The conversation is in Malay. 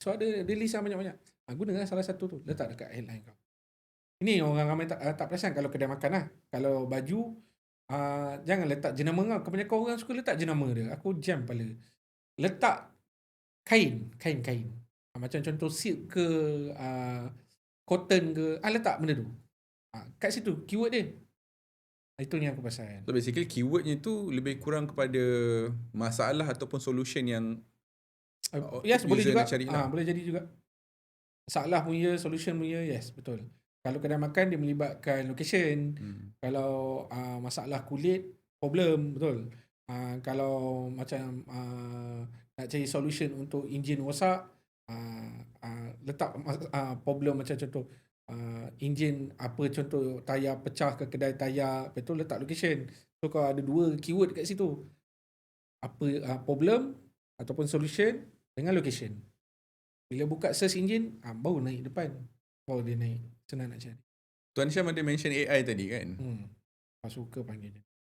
So ada list yang banyak-banyak. Ha, gunakan salah satu tu. Letak dekat headline kau. Ini orang ramai tak, uh, tak perasan kalau kedai makan lah. Kalau baju, uh, jangan letak jenama kau. Kebanyakan orang suka letak jenama dia. Aku jam pala. Letak kain. Kain-kain. Uh, macam contoh silk ke, uh, cotton ke. Ah, letak benda tu. Uh, kat situ, keyword dia. Itu yang aku pasal. So basically keywordnya tu lebih kurang kepada masalah ataupun solution yang Uh, Oh, yes, boleh juga. cari Ah, lah. boleh jadi juga. Masalah punya, solution punya, yes, betul. Kalau kedai makan dia melibatkan location. hmm, Kalau uh, masalah kulit, problem, betul. Uh, kalau macam uh, nak cari solution untuk enjin rosak, uh, uh, letak uh, problem macam contoh uh, enjin apa contoh tayar pecah ke kedai tayar, betul letak location. So kalau ada dua keyword kat situ. Apa uh, problem ataupun solution dengan location. Bila buka search engine, ah, baru naik depan. Baru dia naik. Senang nak cari. Tuan Syam ada mention AI tadi kan. Hmm. Aku suka panggil dia.